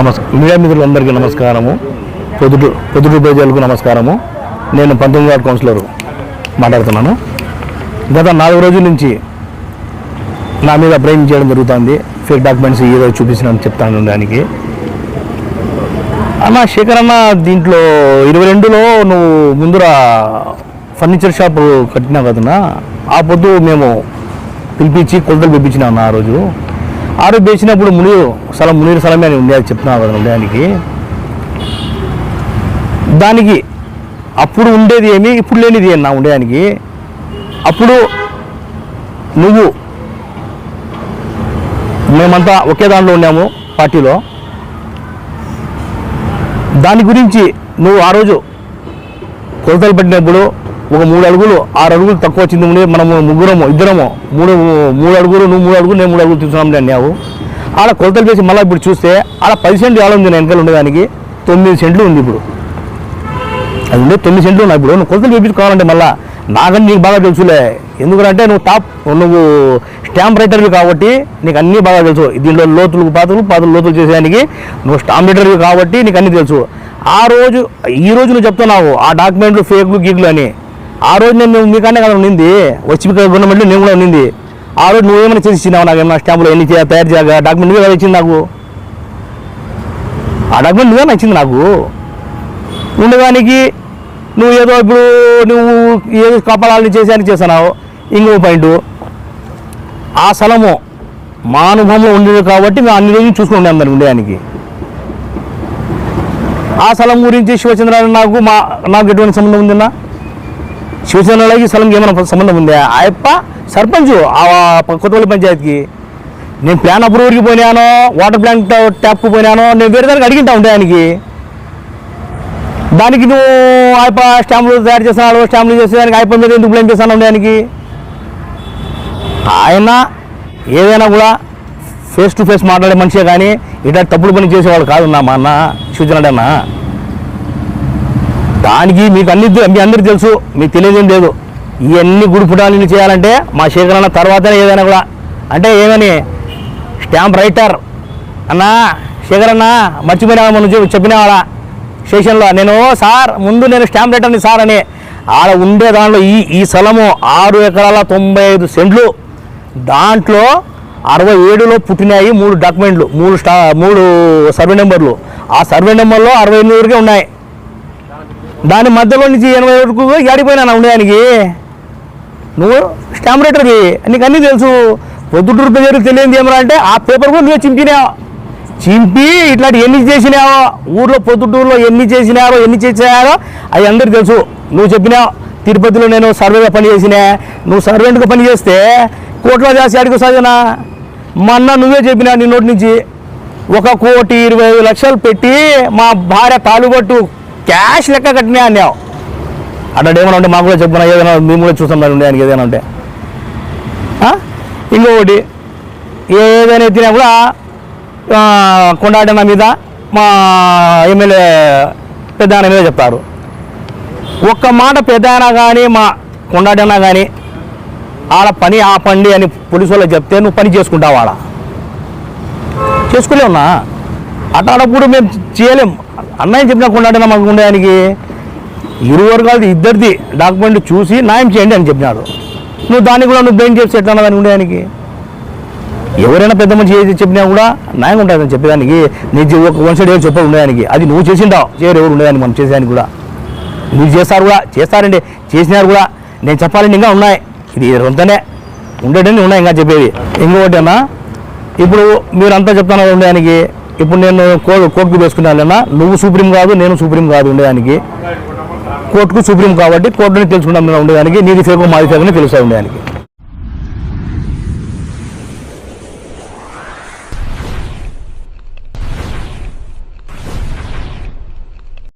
నమస్కారం మీడియా మిత్రులందరికీ నమస్కారము. పొద్దుటూ పొద్దుటూ ప్రజలకు నమస్కారము. నేను పంతొమ్మిది వార్డు కౌన్సిలర్ మాట్లాడుతున్నాను. గత నాలుగు రోజుల నుంచి నా మీద ప్రేమ చేయడం జరుగుతుంది. ఫేక్ డాక్యుమెంట్స్ ఏదో చూపించినాను చెప్తాను దానికి. అన్న శేఖర్ అన్న దీంట్లో ఇరవై రెండులో నువ్వు ముందర ఫర్నిచర్ షాప్ కట్టినావు కదన్నా ఆ పొద్దు మేము పిలిపించి కొలతలు పిలిపించినా అన్న ఆ రోజు. ఆ రోజు వేసినప్పుడు మునీరు స్థలం మునీరు స్థలమే అని ఉండే చెప్తున్నాను కదా ఉండడానికి దానికి అప్పుడు ఉండేది ఏమి ఇప్పుడు లేనిది నా ఉండడానికి అప్పుడు నువ్వు మేమంతా ఒకే దాంట్లో ఉన్నాము పార్టీలో. దాని గురించి నువ్వు ఆ రోజు కొలతలు పెట్టినప్పుడు ఒక మూడు అడుగులు ఆరు అడుగులు తక్కువ వచ్చింది మనము ముగ్గురము ఇద్దరము. మూడు మూడు అడుగులు నువ్వు మూడు అడుగులు నేను మూడు అడుగులు తీసుకున్నాం అన్నావు. ఆడ కొలతలు చేసి మళ్ళీ ఇప్పుడు చూస్తే ఆడ పది సెంట్లు ఎలా ఉంది వెనకాల ఉండేదానికి తొమ్మిది సెంట్లు ఉంది ఇప్పుడు. అది ఉండే తొమ్మిది సెంట్లు ఉన్నాయి ఇప్పుడు. నువ్వు కొలతలు చేయించుకోవాలంటే మళ్ళీ నాకంటే నీకు బాగా తెలుసులే. ఎందుకంటే నువ్వు టాప్ నువ్వు స్టాంప్ రైటర్వి కాబట్టి నీకు అన్నీ బాగా తెలుసు. దీంట్లో లోతులు పాతులు పాతులు లోతులు చేసేదానికి నువ్వు స్టాంప్ రైటర్వి కాబట్టి నీకు అన్నీ తెలుసు. ఆ రోజు ఈ రోజు నువ్వు చెప్తున్నావు ఆ డాక్యుమెంట్లు ఫేక్లు గీక్లు అని. ఆ రోజు నేను మీకన్నా కదా ఉండింది. వచ్చి గవర్నమెంట్లో నేను కూడా ఉండింది. ఆ రోజు నువ్వేమైనా చేసి ఇచ్చినావు నాకు ఏమైనా స్టాంపులు ఎన్ని తయారు చేయగా డాక్యుమెంట్ నువ్వే కదా ఇచ్చింది నాకు. ఆ డాక్యుమెంట్ నువ్వే నచ్చింది నాకు? ఉండడానికి నువ్వు ఏదో ఇప్పుడు నువ్వు ఏదో కపాలాలని చేశాను చేస్తున్నావు. ఇంకో పాయింట్ ఆ స్థలము మా అనుభవంలో ఉండేది కాబట్టి మేము అన్ని రోజులు చూసుకుని ఉండే అందరు ఉండేదానికి. ఆ స్థలం గురించి శివచంద్రానికి నాకు మా నాకు ఎటువంటి సంబంధం ఉందన్నా? శివచంద్రాలకి స్థలంకి ఏమైనా సంబంధం ఉందా ఆ యొక్క సర్పంచ్ ఆ కొత్తపల్లి పంచాయతీకి నేను ప్లాన్ అప్రూవర్కి పోయినాను వాటర్ ప్లాంట్ ట్యాప్ పోయినాను నేను వేరే దానికి అడిగింటా ఉండే ఆయనకి దానికి నువ్వు ఆయప స్టాంపులు తయారు చేస్తున్నాడు స్టాంపులు చేసేదానికి ఆయప మీద ఎందుకు బ్లేమ్ చేస్తాను దానికి ఆయన ఏదైనా కూడా ఫేస్ టు ఫేస్ మాట్లాడే మనిషే కానీ ఇట్లా తప్పుడు పని చేసేవాడు కాదు నా మా అన్న సూచన అన్న దానికి మీకు అన్ని మీ అందరికి తెలుసు మీకు తెలియదేం లేదు. ఇవన్నీ గుడిపుటాలు చేయాలంటే మా శేఖర్ అన్న తర్వాతనే ఏదైనా కూడా అంటే ఏమని స్టాంప్ రైటర్. అన్నా శేఖర్ అన్న మర్చిపోయినా మనం చెప్పినవాడా? స్టేషన్లో. నేను సార్ ముందు నేను స్టాంప్ రైటర్ని సార్ అని. ఆడ ఉండే దాంట్లో ఈ ఈ స్థలము ఆరు ఎకరాల తొంభై ఐదు సెంట్లు. దాంట్లో అరవై ఏడులో పుట్టినాయి మూడు డాక్యుమెంట్లు మూడు స్టా మూడు సర్వే నెంబర్లు. ఆ సర్వే నెంబర్లో అరవై ఎనిమిది వరకే ఉన్నాయి. దాని మధ్యలో నుంచి ఎనభై వరకు ఏడిపోయినా ఉండడానికి? నువ్వు స్టాంప్ రేటర్ది నీకు అన్నీ తెలుసు. పొద్దుటూరు ప్రజలకు తెలియదు ఏమరా అంటే ఆ పేపర్ కూడా నువ్వే చింపినా చింపి ఇట్లాంటి ఎన్ని చేసినావో ఊర్లో పొద్దుటూరులో ఎన్ని చేసినారో ఎన్ని చేసినారో అవి అందరికి తెలుసు. నువ్వు చెప్పినావు తిరుపతిలో నేను సర్వేగా పని చేసినా. నువ్వు సర్వెంట్గా పని చేస్తే కోట్లో చేసి అడుగు చదివినా మొన్న నువ్వే చెప్పినా నీ నోటి నుంచి. ఒక కోటి ఇరవై ఐదు లక్షలు పెట్టి మా భార్య తాలుగొట్టు క్యాష్ లెక్క కట్టినా అన్నావు అట్లా ఏమైనా ఉంటే మాకు కూడా చెప్పినా ఏదైనా మేము కూడా చూసాం మరి ఉండడానికి ఏదైనా ఉంటే. ఇంకొకటి ఏదైనా ఎత్తినా కూడా కొండాటన మీద మా ఎమ్మెల్యే పెద్ద ఆయన మీద చెప్తారు. ఒక్క మాట పెద్ద ఆయన కానీ మా కొండాటన కానీ ఆడ పని ఆపండి అని పోలీసు వాళ్ళకి చెప్తే నువ్వు పని చేసుకుంటావు ఆడ. చేసుకోలేవునా అట్లాడప్పుడు మేము చేయలేం. అన్నయ్య చెప్పిన కొండాటన మాకు ఆయనకి? ఇరు వర్గాలది ఇద్దరిది డాక్యుమెంట్ చూసి న్యాయం చేయండి అని చెప్పినాడు. నువ్వు దాన్ని కూడా నువ్వు బ్లేమ్ చేసి ఎట్లా దాన్ని ఉండడానికి ఎవరైనా పెద్ద మనిషి ఏది చెప్పినా కూడా న్యాయం ఉంటుందని చెప్పేదానికి నీ ఒక వన్ సైడ్ ఏం చెప్పాలి ఉండడానికి అది నువ్వు చేసింటావు. చేయరు ఎవరు ఉండేదానికి మనం చేసేదానికి కూడా. మీరు చేస్తారు కూడా చేస్తారండి. చేసినారు కూడా. నేను చెప్పాలని ఇంకా ఉన్నాయి. ఇది రొంతనే. ఉండేటండి ఉన్నాయి ఇంకా చెప్పేది ఇంకొకటి అన్నా ఇప్పుడు మీరంతా చెప్తున్నారు ఉండేదానికి ఇప్పుడు నేను కోర్టుకు వేసుకున్నానన్నా నువ్వు సుప్రీం కాదు నేను సుప్రీం కాదు ఉండడానికి కోర్టుకు సుప్రీం కాబట్టి కోర్టుని తెలుసుకుంటాం ఉండేదానికి నీది ఫేకు మాది ఫేకు తెలుస్తా ఉండేదానికి.